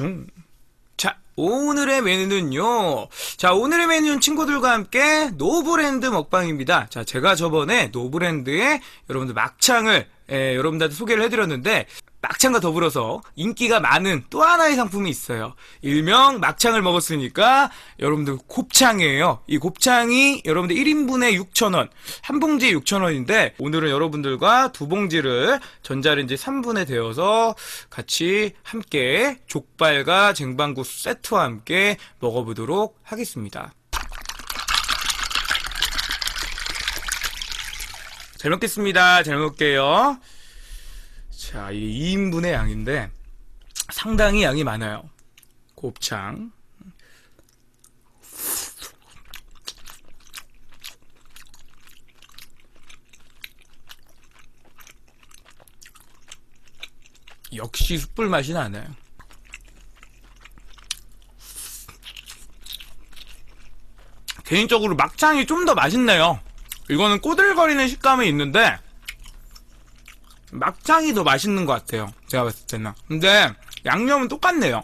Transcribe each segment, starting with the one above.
슝. 자, 오늘의 메뉴는요. 자, 오늘의 메뉴는 친구들과 함께 노브랜드 먹방입니다. 자, 제가 저번에 노브랜드의 여러분들 막창을 예, 여러분들한테 소개를 해드렸는데 막창과 더불어서 인기가 많은 또 하나의 상품이 있어요. 일명 막창을 먹었으니까 여러분들 곱창이에요. 이 곱창이 여러분들 1인분에 6,000원, 한 봉지에 6,000원인데 오늘은 여러분들과 두 봉지를 전자레인지 3분에 데워서 같이 함께 족발과 쟁반국수 세트와 함께 먹어보도록 하겠습니다. 잘 먹겠습니다. 잘 먹을게요. 자, 이 2인분의 양인데 상당히 양이 많아요. 곱창. 역시 숯불 맛이 나네요. 개인적으로 막창이 좀 더 맛있네요. 이거는 꼬들거리는 식감이 있는데 막창이 더 맛있는 것 같아요. 제가 봤을 때는. 근데 양념은 똑같네요.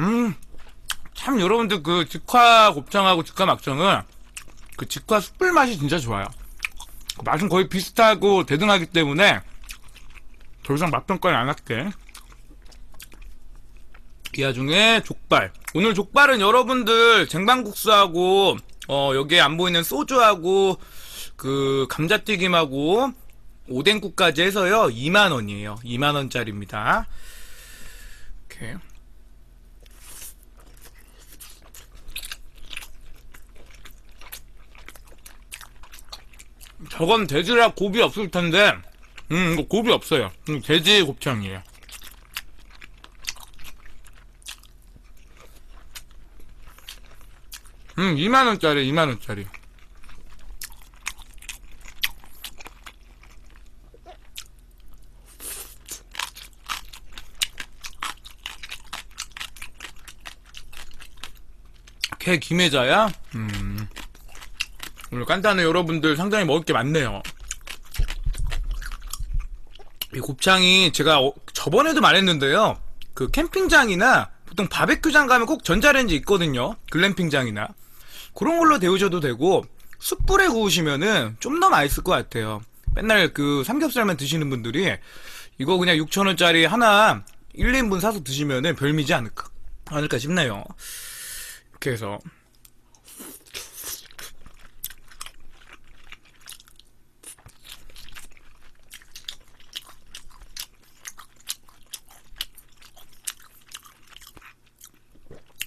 음, 참 여러분들 그 직화 곱창하고 직화 막창은 그 직화 숯불 맛이 진짜 좋아요. 그 맛은 거의 비슷하고 대등하기 때문에 더 이상 맛평가를 안 할게. 이 와중에 족발. 오늘 족발은 여러분들 쟁반국수하고 어 여기에 안 보이는 소주하고 그 감자튀김하고 오뎅국까지 해서요 2만 원이에요. 2만 원짜리입니다. 이렇게. 저건 돼지라 곱이 없을 텐데, 음, 이거 곱이 없어요. 음, 돼지 곱창이에요. 음, 2만원짜리, 2만원짜리. 개 김혜자야? 음. 오늘 간단해 여러분들 상당히 먹을 게 많네요. 이 곱창이 제가 어- 저번에도 말했는데요. 그 캠핑장이나 보통 바베큐장 가면 꼭 전자레인지 있거든요. 글램핑장이나. 그런 걸로 데우셔도 되고 숯불에 구우시면은 좀 더 맛있을 것 같아요. 맨날 그 삼겹살만 드시는 분들이 이거 그냥 6천원짜리 하나 1, 2인분 사서 드시면은 별미지 않을까, 않을까 싶네요. 이렇게 해서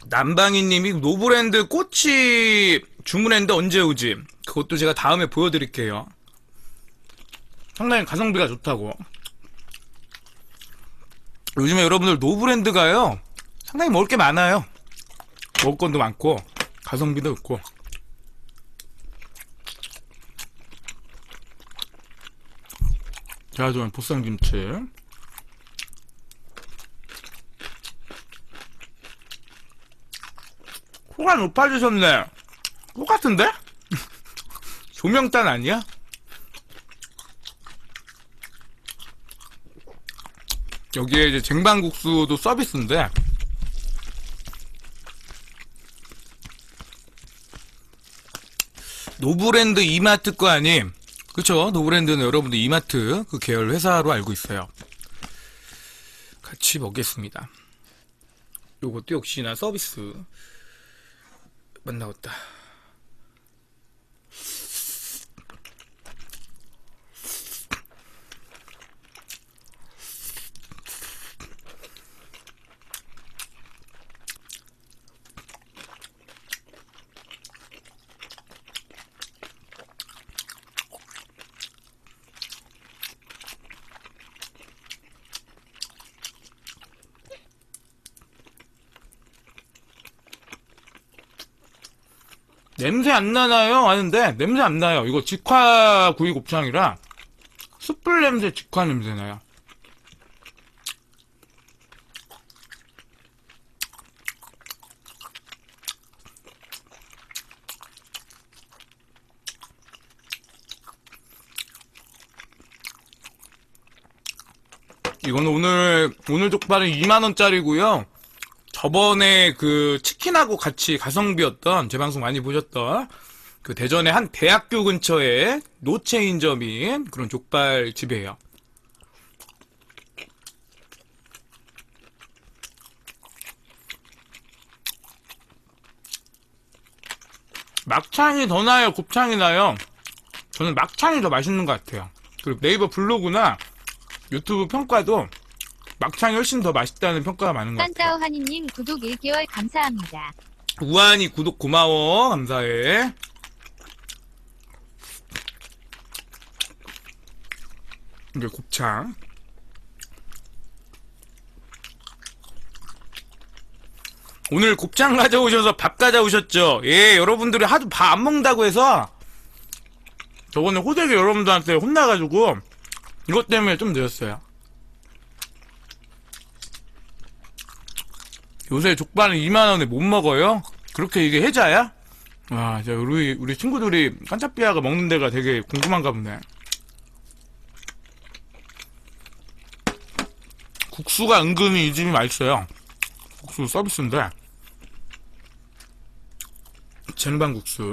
남방이님이 노브랜드 꼬치 주문했는데 언제 오지? 그것도 제가 다음에 보여드릴게요. 상당히 가성비가 좋다고. 요즘에 여러분들 노브랜드가요. 상당히 먹을 게 많아요. 먹을 것도 많고 가성비도 있고. 제가 좋아하는 보쌈김치. 코가 높아지셨네. 똑같은데? 조명단 아니야? 여기에 이제 쟁반국수도 서비스인데 노브랜드 이마트 거 아님? 그쵸? 노브랜드는 여러분들 이마트 그 계열 회사로 알고 있어요. 같이 먹겠습니다. 요것도 역시나 서비스. 만 냄새 안 나나요? 하는데 냄새 안 나요. 이거 직화 구이 곱창이라 숯불 냄새, 직화 냄새 나요. 이건 오늘 오늘 족발은 2만 원짜리고요. 저번에 그 치킨하고 같이 가성비였던, 제 방송 많이 보셨던, 그 대전의 한 대학교 근처에 노체인점인 그런 족발 집이에요. 막창이 더 나요? 곱창이 나요? 저는 막창이 더 맛있는 것 같아요. 그리고 네이버 블로그나 유튜브 평가도 막창이 훨씬 더 맛있다는 평가가 많은 것 같아요. 딴따오 하니님 구독 1개월 감사합니다. 우한이 구독 고마워. 감사해. 이제 곱창. 오늘 곱창 가져오셔서 밥 가져오셨죠? 예, 여러분들이 하도 밥 안 먹는다고 해서 저번에 호되게 여러분들한테 혼나가지고 이것 때문에 좀 늦었어요. 요새 족발은 2만원에 못 먹어요? 그렇게 이게 해자야? 와, 저 우리, 우리 친구들이 깐짜삐아가 먹는 데가 되게 궁금한가 보네. 국수가 은근히 이 집이 맛있어요. 국수 서비스인데. 쟁반국수.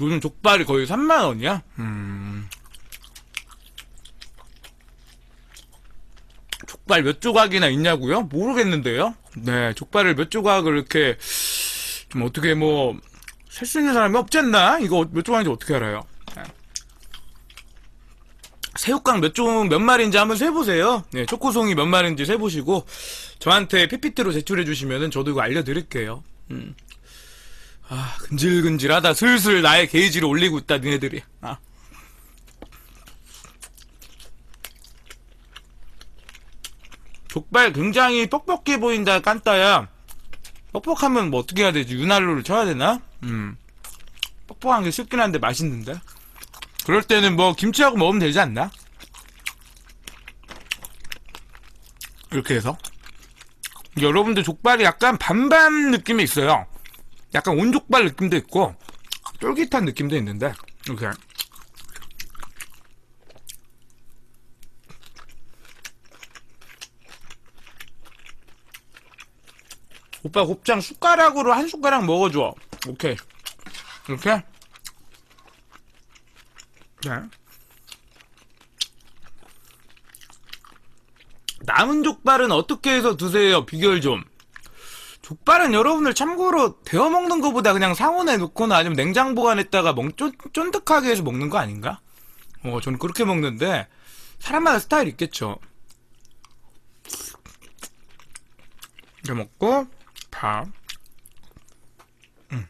요즘 족발이 거의 3만원이야? 음. 족발 몇 조각이나 있냐고요? 모르겠는데요? 네, 족발을 몇 조각을 이렇게, 좀 어떻게 뭐, 셀 수 있는 사람이 없지 않나? 이거 몇 조각인지 어떻게 알아요? 네. 새우깡 몇 조, 몇 마리인지 한번 세보세요. 네, 초코송이 몇 마리인지 세보시고, 저한테 PPT로 제출해주시면은 저도 이거 알려드릴게요. 음. 아, 근질근질하다. 슬슬 나의 게이지를 올리고 있다, 니네들이. 아. 족발 굉장히 뻑뻑해 보인다, 깐따야. 뻑뻑하면 뭐 어떻게 해야 되지? 윤활유를 쳐야 되나? 음. 뻑뻑한 게 쉽긴 한데 맛있는데? 그럴 때는 뭐 김치하고 먹으면 되지 않나? 이렇게 해서. 여러분들 족발이 약간 반반 느낌이 있어요. 약간 온족발 느낌도 있고 쫄깃한 느낌도 있는데 이렇게. 오빠 곱창 숟가락으로 한 숟가락 먹어줘. 오케이. 이렇게. 네. 남은 족발은 어떻게 해서 드세요? 비결 좀 족발은 여러분들 참고로 데워 먹는 것보다 그냥 상온에 넣거나 아니면 냉장 보관했다가 먹, 쫀, 쫀득하게 해서 먹는 거 아닌가? 어, 저는 그렇게 먹는데 사람마다 스타일 있겠죠. 이렇게 먹고 밥. 음.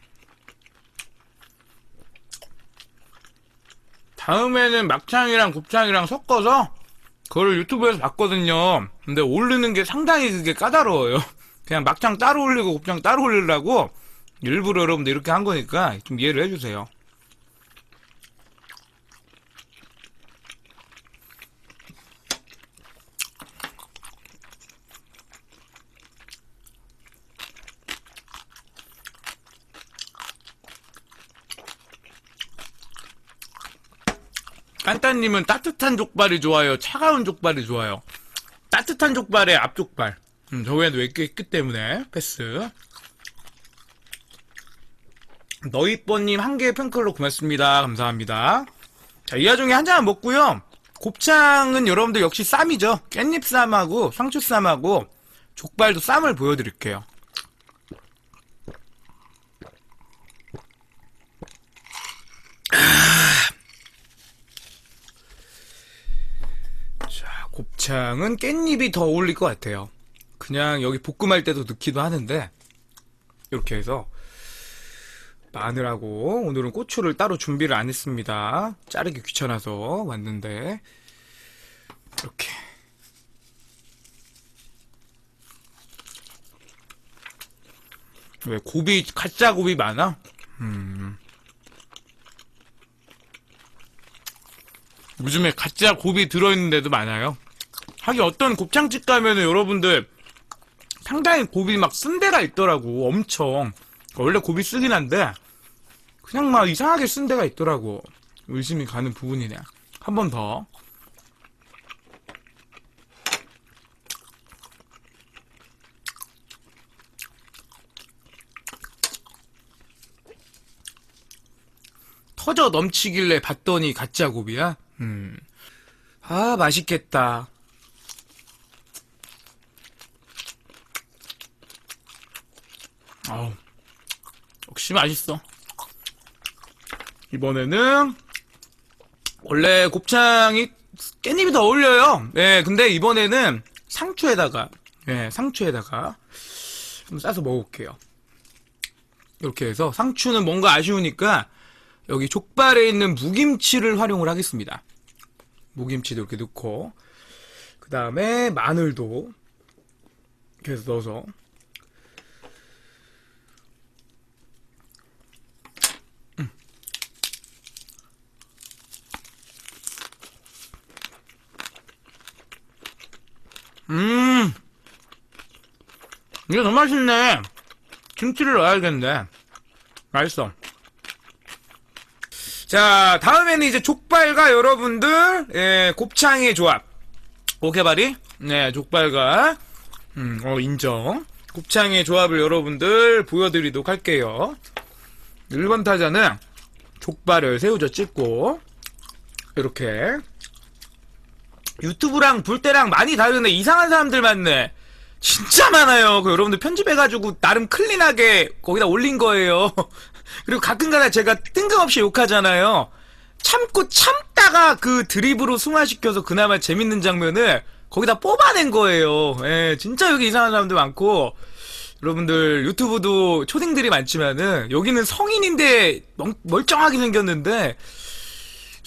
다음에는 막창이랑 곱창이랑 섞어서 그거를 유튜브에서 봤거든요. 근데 올리는 게 상당히 그게 까다로워요. 그냥 막창 따로 올리고 곱창 따로 올리려고 일부러 여러분들 이렇게 한 거니까 좀 이해를 해주세요. 깐따님은 따뜻한 족발이 좋아요? 차가운 족발이 좋아요? 따뜻한 족발에 앞족발. 음, 저 외에도 있기, 있기 때문에 패스. 너희뽀님 한 개의 팬클로 고맙습니다. 감사합니다. 자, 이 와중에 한 잔 먹고요. 곱창은 여러분들 역시 쌈이죠. 깻잎 쌈하고 상추 쌈하고 족발도 쌈을 보여드릴게요. 자, 곱창은 깻잎이 더 어울릴 것 같아요. 그냥 여기 볶음할 때도 넣기도 하는데 이렇게 해서 마늘하고 오늘은 고추를 따로 준비를 안 했습니다. 자르기 귀찮아서 왔는데 이렇게 왜 고비 가짜 고비 많아? 음. 요즘에 가짜 고비 들어있는 데도 많아요. 하긴 어떤 곱창집 가면은 여러분들 상당히 고비 막 쓴 데가 있더라고 엄청 원래 고비 쓰긴 한데 그냥 막 이상하게 쓴 데가 있더라고. 의심이 가는 부분이네. 한 번 더. 터져 넘치길래 봤더니 가짜 고비야? 음. 아, 맛있겠다. 아우, 역시 맛있어. 이번에는, 원래 곱창이 깻잎이 더 어울려요. 네, 근데 이번에는 상추에다가, 네, 상추에다가 한번 싸서 먹어볼게요. 이렇게 해서 상추는 뭔가 아쉬우니까 여기 족발에 있는 무김치를 활용을 하겠습니다. 무김치도 이렇게 넣고 그 다음에 마늘도 이렇게 해서 넣어서 음 이거 너무 맛있네 김치를 넣어야겠네 맛있어 자, 다음에는 이제 족발과 여러분들, 예, 곱창의 조합. 오케바리? 네, 족발과, 음, 어, 인정. 곱창의 조합을 여러분들 보여드리도록 할게요. 1번 타자는 족발을 새우젓 찍고, 이렇게. 유튜브랑 볼 때랑 많이 다르네. 이상한 사람들 많네. 진짜 많아요. 그 여러분들 편집해가지고 나름 클린하게 거기다 올린 거예요. 그리고 가끔가다 제가 뜬금없이 욕하잖아요. 참고 참다가 그 드립으로 승화시켜서 그나마 재밌는 장면을 거기다 뽑아낸 거예요. 예, 진짜 여기 이상한 사람들 많고 여러분들 유튜브도 초딩들이 많지만은 여기는 성인인데 멍- 멀쩡하게 생겼는데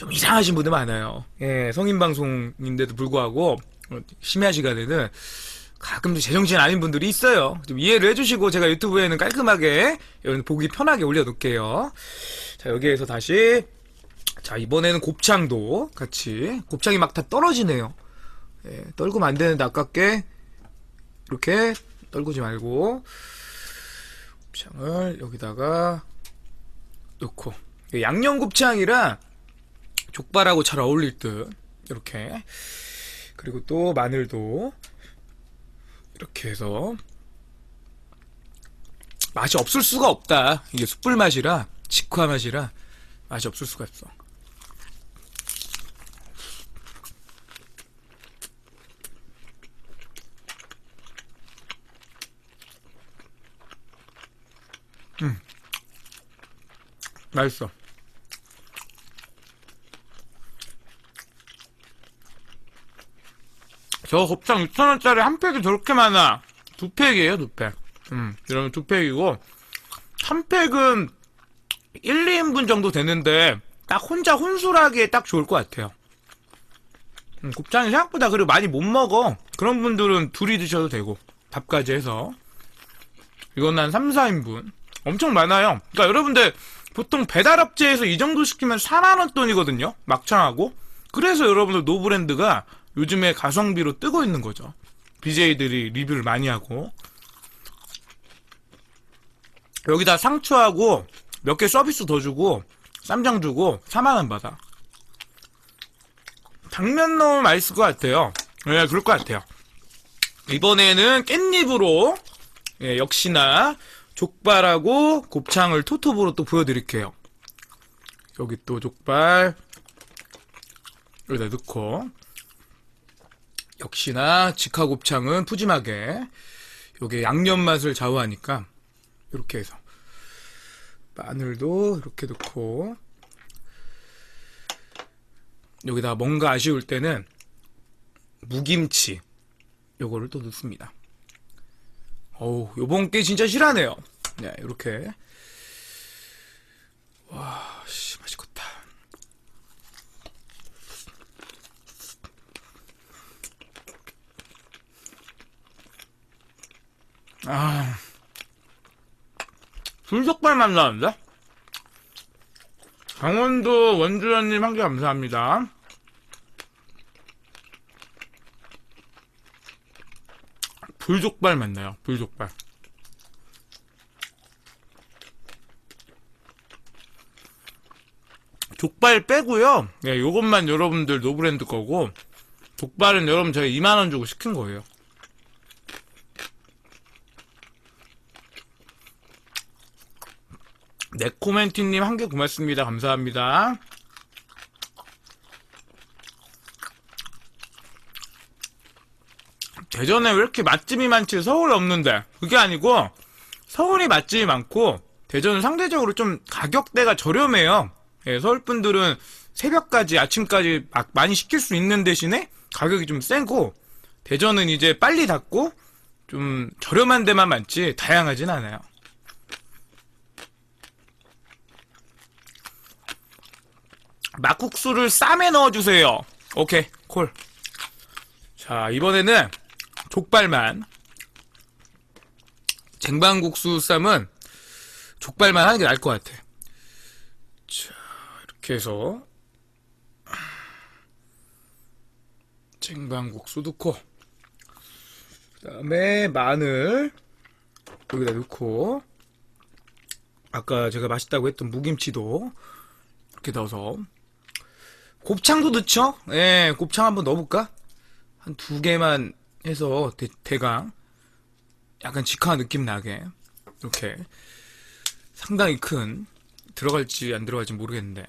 좀 이상하신 분들 많아요. 예, 성인 방송인데도 불구하고 어, 심야 시간에는 가끔도 제정신 아닌 분들이 있어요. 좀 이해를 해주시고 제가 유튜브에는 깔끔하게 여러분 보기 편하게 올려놓을게요. 자 여기에서 다시 자 이번에는 곱창도 같이 곱창이 막 다 떨어지네요. 예, 떨구면 안 되는데 아깝게 이렇게 떨구지 말고 곱창을 여기다가 넣고 양념 곱창이라 족발하고 잘 어울릴 듯 이렇게 그리고 또 마늘도 이렇게 해서 맛이 없을 수가 없다. 이게 숯불 맛이라 직화 맛이라 맛이 없을 수가 없어. 음, 맛있어. 저 곱창 6,000원짜리 한 팩이 저렇게 많아. 두 팩이에요, 두 팩. 음, 이러면 두 팩이고, 한 팩은 1, 2인분 정도 되는데, 딱 혼자 혼술하기에 딱 좋을 것 같아요. 음, 곱창이 생각보다 그리고 많이 못 먹어. 그런 분들은 둘이 드셔도 되고, 밥까지 해서. 이건 한 3, 4인분. 엄청 많아요. 그러니까 여러분들, 보통 배달업체에서 이 정도 시키면 4만원 돈이거든요? 막창하고. 그래서 여러분들 노브랜드가 요즘에 가성비로 뜨고 있는 거죠. BJ들이 리뷰를 많이 하고. 여기다 상추하고 몇 개 서비스 더 주고 쌈장 주고 4만원 받아. 당면 넣으면 맛있을 것 같아요. 네, 그럴 것 같아요. 이번에는 깻잎으로 예, 역시나 족발하고 곱창을 토톱으로 또 보여드릴게요. 여기 또 족발 여기다 넣고 역시나 직화 곱창은 푸짐하게 요게 양념 맛을 좌우하니까 이렇게 해서 마늘도 이렇게 넣고 여기다 뭔가 아쉬울 때는 무김치 요거를 또 넣습니다. 어우 요번 게 진짜 실하네요. 네 이렇게 와씨 맛있겠다. 아 불족발 맛 나는데? 강원도 원주연님 한 개 감사합니다. 불족발 맞나요? 불족발. 족발 빼고요. 예, 요것만 여러분들 노브랜드 거고 족발은 여러분 저희 2만 원 주고 시킨 거예요. 네코멘티님 한 개 고맙습니다. 감사합니다. 대전에 왜 이렇게 맛집이 많지? 서울에 없는데. 그게 아니고, 서울이 맛집이 많고, 대전은 상대적으로 좀 가격대가 저렴해요. 예, 서울 분들은 새벽까지, 아침까지 막 많이 시킬 수 있는 대신에 가격이 좀 세고, 대전은 이제 빨리 닫고, 좀 저렴한 데만 많지, 다양하진 않아요. 막국수를 쌈에 넣어주세요. 오케이, 콜. 자, 이번에는 족발만. 쟁반국수 쌈은 족발만 하는 게 나을 것 같아. 자, 이렇게 해서. 쟁반국수 넣고. 그 다음에 마늘. 여기다 넣고. 아까 제가 맛있다고 했던 무김치도 이렇게 넣어서. 곱창도 넣죠? 예, 곱창 한번 넣어볼까? 한 두 개만 해서 대, 강. 약간 직화 느낌 나게. 이렇게. 상당히 큰. 들어갈지 안 들어갈지 모르겠는데.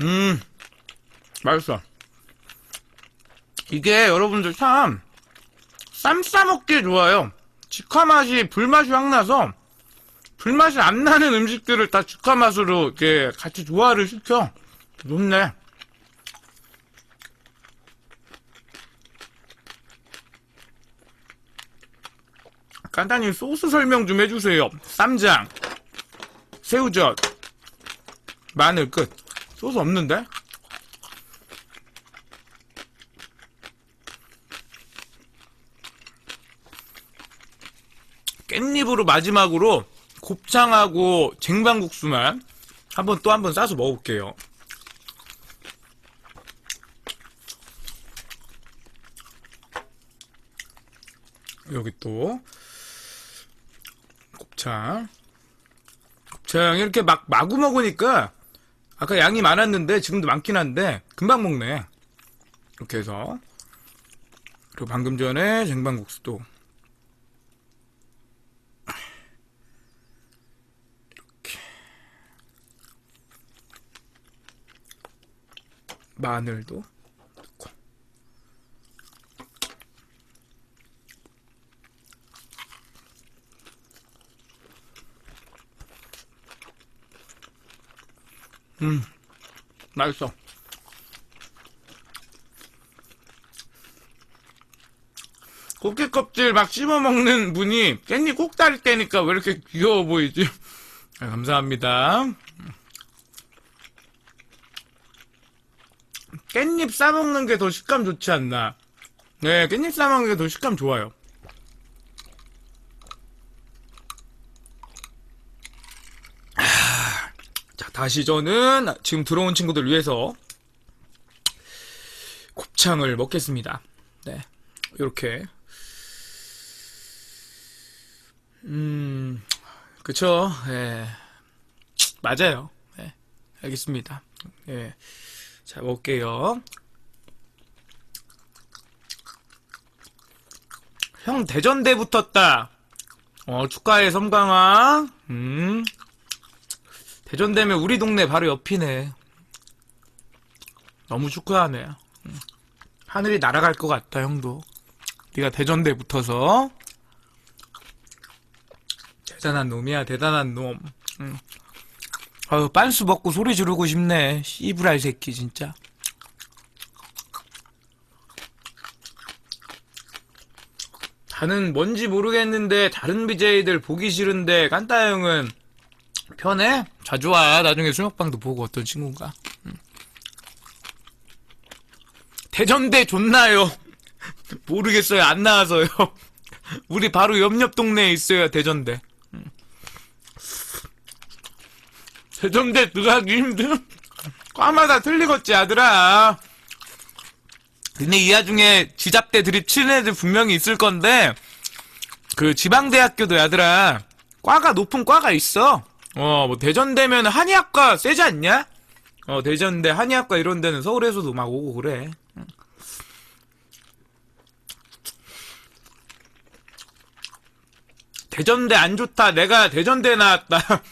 음 맛있어. 이게 여러분들 참 쌈 싸먹기 좋아요 직화 맛이 불맛이 확 나서 불맛이 안 나는 음식들을 다 직화 맛으로 이렇게 같이 조화를 시켜 좋네. 간단히 소스 설명 좀 해주세요. 쌈장, 새우젓, 마늘 끝. 소스 없는데? 깻잎으로 마지막으로 곱창하고 쟁반국수만 한번 또 한번 싸서 먹어볼게요. 여기 또 곱창. 곱창 이렇게 막 마구 먹으니까 아까 양이 많았는데 지금도 많긴 한데 금방 먹네. 이렇게 해서 그리고 방금 전에 쟁반국수도 마늘도 넣고 음 맛있어 고기 껍질 막 씹어 먹는 분이 깻잎 꼭다리 떼니까 왜 이렇게 귀여워 보이지? 아, 감사합니다. 깻잎 싸먹는 게 더 식감 좋지 않나. 네, 깻잎 싸먹는 게 더 식감 좋아요. 아, 자, 다시 저는 지금 들어온 친구들 위해서 곱창을 먹겠습니다. 네, 이렇게. 음, 그쵸, 예. 맞아요. 예, 알겠습니다. 예. 자, 먹을게요. 형 대전대 붙었다. 어, 축하해, 섬강아. 음. 대전대면 우리 동네 바로 옆이네. 너무 축하하네. 음. 하늘이 날아갈 것 같다, 형도. 네가 대전대 붙어서. 대단한 놈이야, 대단한 놈. 음. 아유, 빤스 먹고 소리 지르고 싶네. 씨브랄 새끼, 진짜. 다는 뭔지 모르겠는데, 다른 BJ들 보기 싫은데, 깐따 형은 편해? 자주 와. 나중에 수영방도 보고 어떤 친구인가. 음. 대전대 좋나요? 모르겠어요. 안 나와서요. 우리 바로 옆옆 동네에 있어요, 대전대. 대전대 들어가기 힘든? 과마다 틀리겠지, 아들아. 근데 이 와중에 지잡대 드립 치는 애들 분명히 있을 건데, 그 지방대학교도 야들아, 과가 높은 과가 있어. 어, 뭐 대전되면 한의학과 세지 않냐? 어, 대전대 한의학과 이런 데는 서울에서도 막 오고 그래. 대전대 안 좋다. 내가 대전대 나왔다.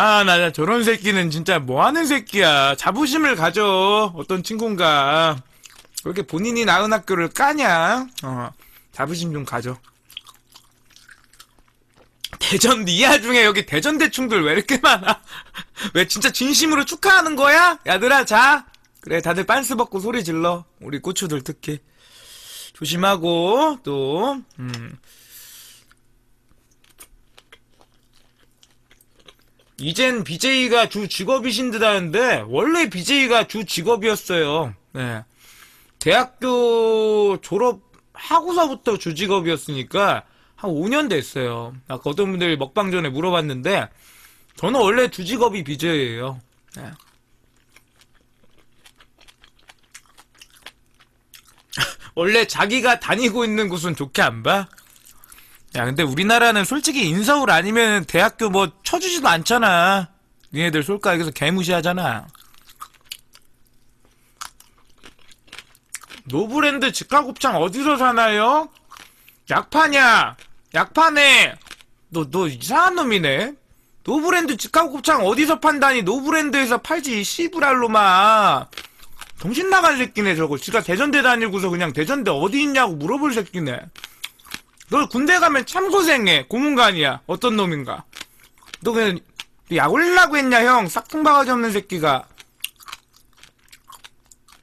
아, 나 저런 새끼는 진짜 뭐 하는 새끼야. 자부심을 가져. 어떤 친구인가. 왜 이렇게 본인이 나은 학교를 까냐? 어, 자부심 좀 가져. 대전 니아 중에 여기 대전 대충들 왜 이렇게 많아? 왜 진짜 진심으로 축하하는 거야? 야들아, 자. 그래, 다들 빤스 벗고 소리 질러. 우리 고추들 특히. 조심하고, 또, 음. 이젠 BJ가 주 직업이신 듯 하는데, 원래 BJ가 주 직업이었어요. 네. 대학교 졸업하고서부터 주 직업이었으니까, 한 5년 됐어요. 아까 어떤 분들이 먹방 전에 물어봤는데, 저는 원래 주 직업이 BJ예요. 네. 원래 자기가 다니고 있는 곳은 좋게 안 봐? 야, 근데 우리나라는 솔직히 인서울 아니면 대학교 뭐 쳐주지도 않잖아. 니네들 솔직하게서 개무시하잖아. 노브랜드 직화곱창 어디서 사나요? 약파냐? 약파네. 너, 너 이상한 놈이네. 노브랜드 직화곱창 어디서 판다니? 노브랜드에서 팔지, 이 씨부랄로마. 정신 나간 새끼네, 저거. 지가 대전대 다니고서 그냥 대전대 어디 있냐고 물어볼 새끼네. 너 군대 가면 참 고생해. 고문관이야. 어떤 놈인가. 너 그냥 약 올리려고 했냐, 형. 싹퉁 바가지 없는 새끼가.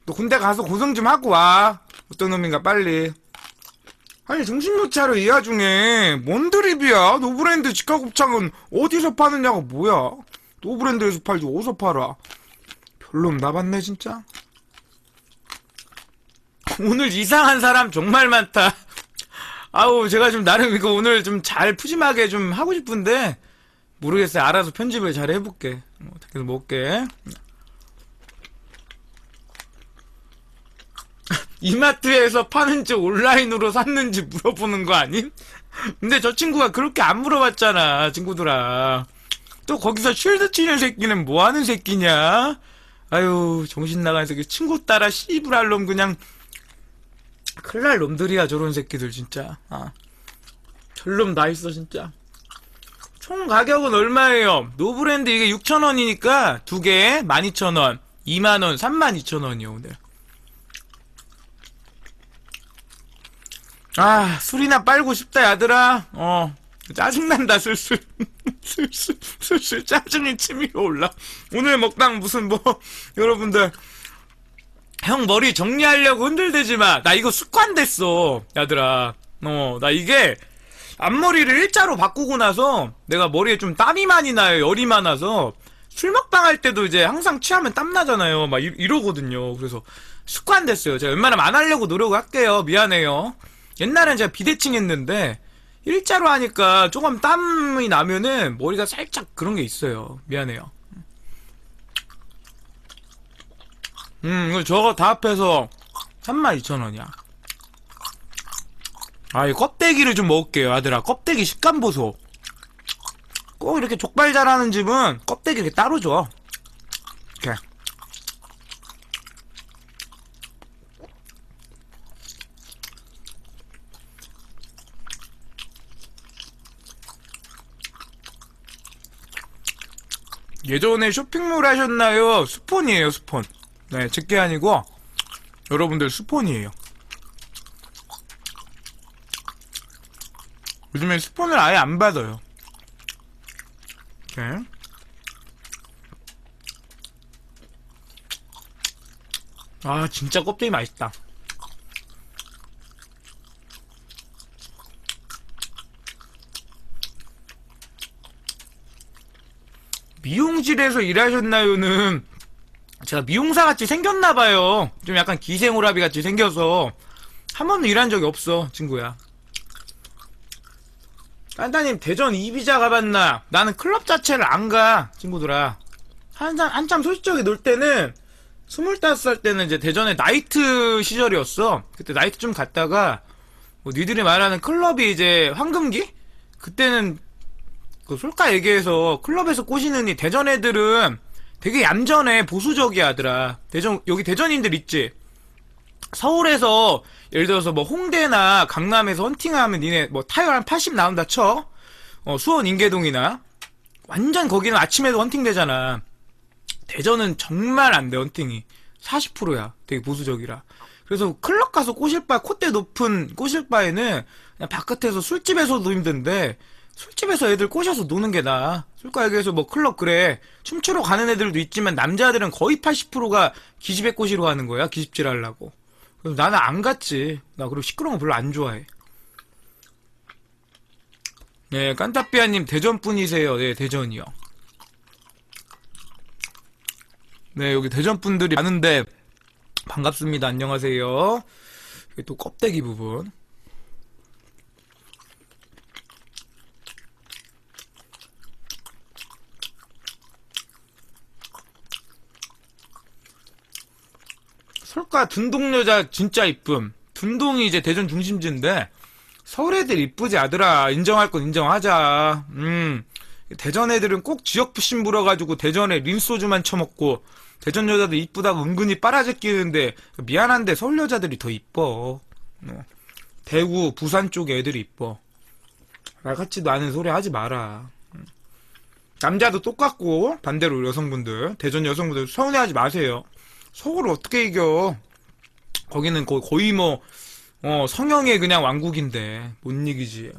너 군대 가서 고생 좀 하고 와. 어떤 놈인가, 빨리. 아니, 정신 못 차려, 이 와중에. 뭔 드립이야? 노브랜드 직화곱창은 어디서 파느냐가 뭐야? 노브랜드에서 팔지, 어디서 팔아? 별놈 나봤네, 진짜. 오늘 이상한 사람 정말 많다. 아우, 제가 좀 나름 이거 오늘 좀 잘 푸짐하게 좀 하고 싶은데, 모르겠어요. 알아서 편집을 잘 해볼게. 뭐, 어떻게 먹을게. 이마트에서 파는지 온라인으로 샀는지 물어보는 거 아님? 근데 저 친구가 그렇게 안 물어봤잖아, 친구들아. 또 거기서 쉴드 치는 새끼는 뭐 하는 새끼냐? 아유, 정신 나간 새끼. 친구 따라 씨부랄 놈 그냥, 큰일 날 놈들이야, 저런 새끼들, 진짜. 아. 별놈 다 있어, 진짜. 총 가격은 얼마예요? 노브랜드 이게 6,000원이니까 두 개에 12,000원, 2만원, 32,000원이요, 오늘. 아, 술이나 빨고 싶다, 야들아. 어. 짜증난다, 슬슬. 슬슬, 슬슬 짜증이 치밀어 올라. 오늘 먹방 무슨 뭐, 여러분들. 형 머리 정리하려고 흔들대지 마. 나 이거 습관 됐어, 야들아. 어, 나 이게 앞머리를 일자로 바꾸고 나서 내가 머리에 좀 땀이 많이 나요. 열이 많아서 술 먹방 할 때도 이제 항상 취하면 땀 나잖아요. 막 이, 이러거든요. 그래서 습관 됐어요. 제가 웬만하면 안 하려고 노력할게요. 미안해요. 옛날엔 제가 비대칭 했는데 일자로 하니까 조금 땀이 나면은 머리가 살짝 그런 게 있어요. 미안해요. 음, 저거 다 합해서 32,000원이야. 아, 이 껍데기를 좀 먹을게요, 아들아. 껍데기 식감 보소. 꼭 이렇게 족발 잘하는 집은 껍데기 이렇게 따로 줘. 이렇게. 예전에 쇼핑몰 하셨나요? 스폰이에요, 스폰. 네, 제게 아니고 여러분들 스폰이에요. 요즘에 스폰을 아예 안 받아요. 이렇게. 아, 진짜 껍데기 맛있다. 미용실에서 일하셨나요는 제가 미용사 같이 생겼나봐요. 좀 약간 기생오라비 같이 생겨서 한 번도 일한 적이 없어, 친구야. 깐따님 대전 이비자 가봤나? 나는 클럽 자체를 안 가, 친구들아. 한참, 한참 소시적에 놀 때는 스물다섯 살 때는 이제 대전에 나이트 시절이었어. 그때 나이트 좀 갔다가, 뭐, 니들이 말하는 클럽이 이제 황금기? 그때는, 그 솔까 얘기해서 클럽에서 꼬시느니 대전 애들은 되게 얌전해, 보수적이야, 하더라. 대전, 여기 대전인들 있지? 서울에서, 예를 들어서 뭐 홍대나 강남에서 헌팅하면 니네 뭐 타율 한80 나온다 쳐? 어, 수원 인계동이나. 완전 거기는 아침에도 헌팅 되잖아. 대전은 정말 안 돼, 헌팅이. 40%야. 되게 보수적이라. 그래서 클럽 가서 꼬실 바, 콧대 높은 꼬실 바에는 그냥 바깥에서 술집에서도 힘든데, 술집에서 애들 꼬셔서 노는 게 나아. 술가 얘기해서 뭐 클럽 그래. 춤추러 가는 애들도 있지만 남자들은 거의 80%가 기집애 꼬시러 가는 거야. 기집질 하려고. 그래서 나는 안 갔지. 나 그리고 시끄러운 거 별로 안 좋아해. 네, 깐타삐아님 대전 분이세요. 네, 대전이요. 네, 여기 대전 분들이 많은데 반갑습니다. 안녕하세요. 또 껍데기 부분. 솔까 둔동 여자 진짜 이쁨. 둔동이 이제 대전 중심지인데 서울 애들 이쁘지 아들아. 인정할 건 인정하자. 음. 대전 애들은 꼭 지역 부심 불어가지고 대전에 린소주만 처먹고 대전 여자들 이쁘다고 은근히 빨아제끼는데 미안한데 서울 여자들이 더 이뻐. 어. 대구, 부산 쪽 애들이 이뻐. 말 같지도 않은 소리 하지 마라. 음. 남자도 똑같고 반대로 여성분들 대전 여성분들 서운해하지 마세요. 서울 어떻게 이겨? 거기는 거의 뭐 어, 성형의 그냥 왕국인데 못 이기지.